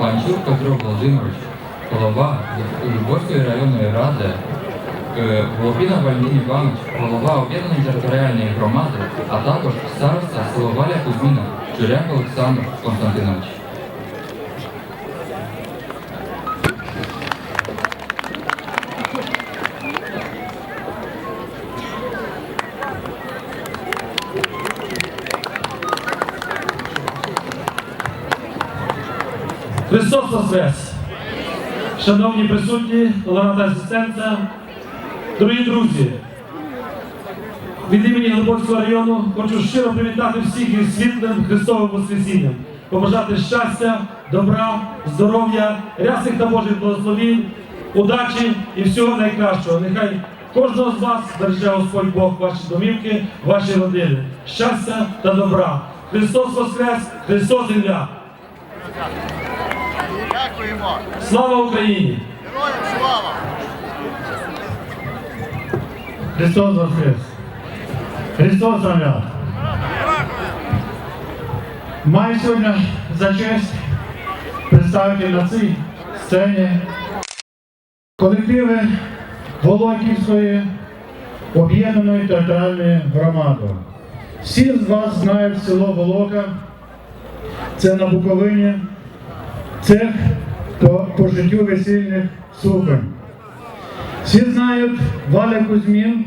Панчур Петро Володимирович, голова Любовської районної ради, Волопіна Вальмін Іванович, голова об'єднаної територіальної громади, а також староста Соловаля Кузьміна, Чуряк Олександр Константинович. Христос Воскрес! Шановні присутні, толерантна асистенція, дорогі друзі, від імені Глибоцького району хочу щиро привітати всіх із світлим Христовим Воскресінням, побажати щастя, добра, здоров'я, рясних та Божих благословень, удачі і всього найкращого. Нехай кожного з вас береже Господь Бог ваші домівки, ваші родини. Щастя та добра. Христос Воскрес, Христос земля! Дякуємо! Слава Україні! Героям слава! Христос Воскрес! Христос Земля! Маю сьогодні за честь представити на цій сцені колективи Волоківської об'єднаної територіальної громади. Всі з вас знають село Волока, це на Буковині, цех по, по життю весільних суконь. Всі знають Валя Кузьмін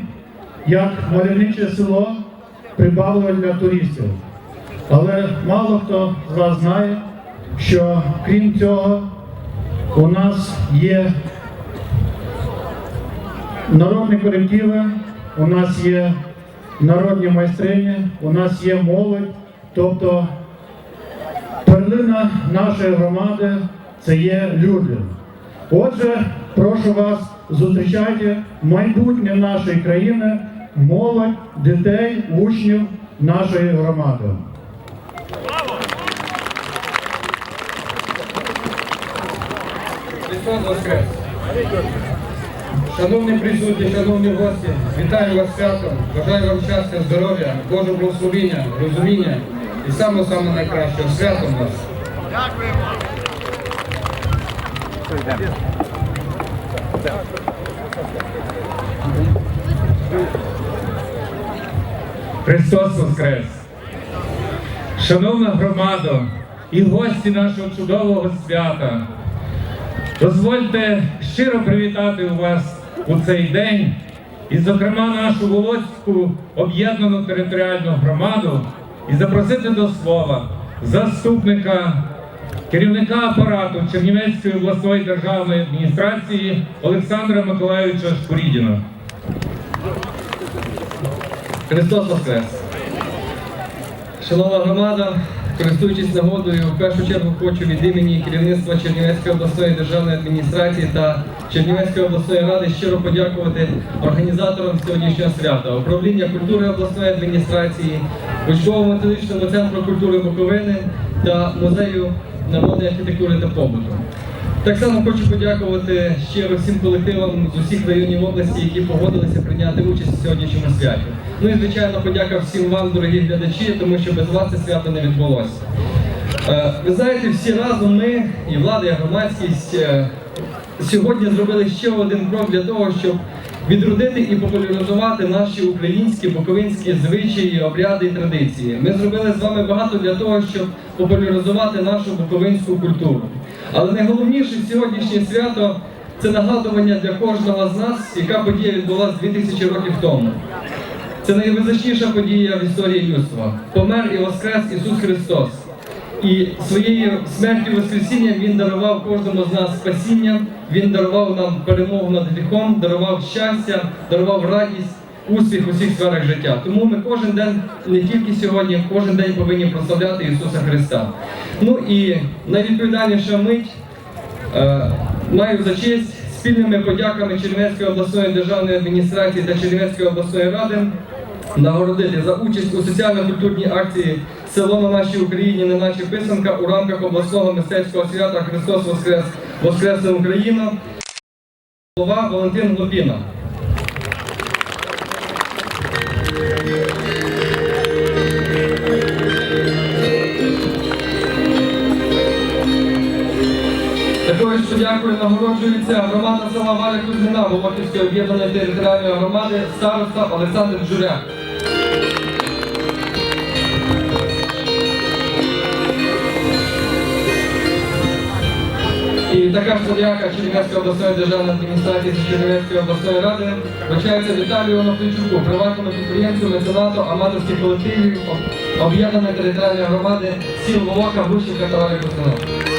як мальовниче село прибавило для туристів. Але мало хто з вас знає, що крім цього у нас є народні колективи, у нас є народні майстрині, у нас є молодь, тобто перлина нашої громади це є люди. Отже, прошу вас, зустрічайте майбутнє нашої країни, молодь, дітей, учнів нашої громади. Шановні присутні, шановні гості, вітаю вас святом, бажаю вам щастя, здоров'я, Божого благословення, розуміння і саме саме найкращого святом вас. Дякуємо! Христос Воскрес! Шановна громада і гості нашого чудового свята, дозвольте щиро привітати у вас у цей день і, зокрема, нашу Волоцьку об'єднану територіальну громаду і запросити до слова заступника керівника апарату Чернівецької обласної державної адміністрації Олександра Миколайовича Шкурідіна. Христос Воскрес! Шановна громада, користуючись нагодою, в першу чергу хочу від імені керівництва Чернівецької обласної державної адміністрації та Чернівецької обласної ради щиро подякувати організаторам сьогоднішнього свята, управління культури обласної адміністрації, Учково-методичному центру культури Буковини та музею народної архітектури та побуту. Так само хочу подякувати щиро всім колективам з усіх районів області, які погодилися прийняти участь у сьогоднішньому святі. Ну і звичайно, подяка всім вам, дорогі глядачі, тому що без вас це свято не відбулося. Е, Ви знаєте, всі разом ми, і влада, і громадськість, е, сьогодні зробили ще один крок для того, щоб відродити і популяризувати наші українські буковинські звичаї, обряди і традиції. Ми зробили з вами багато для того, щоб популяризувати нашу буковинську культуру. Але найголовніше сьогоднішнє свято це нагадування для кожного з нас, яка подія відбулася 2000 років тому. Це найвизначніша подія в історії людства. Помер і воскрес Ісус Христос. І своєю смертю Воскресінням Він дарував кожному з нас спасіння, Він дарував нам перемогу над гріхом, дарував щастя, дарував радість, успіх у всіх сферах життя. Тому ми кожен день, не тільки сьогодні, кожен день повинні прославляти Ісуса Христа. Ну і найвідповідальніша мить е, маю за честь спільними подяками Чернівецької обласної державної адміністрації та Чернівецької обласної ради нагородити за участь у соціально-культурній акції Село на нашій Україні, не наче писанка у рамках обласного мистецького свята Христос Воскрес Воскресне Україна. Голова Валентин Глупіна. Такою ж подякою нагороджується громада села Валя Кузьміна Волохівської об'єднаної територіальної громади староста Олександр Джуряк. І така ж подяка обласної державної адміністрації Чернівецької обласної ради вручається Віталію Онофлійчуку, приватному підприємцю, меценату аматорських колективів об'єднаної територіальної громади сіл Волока, Гущівка та Валя Кузьміна.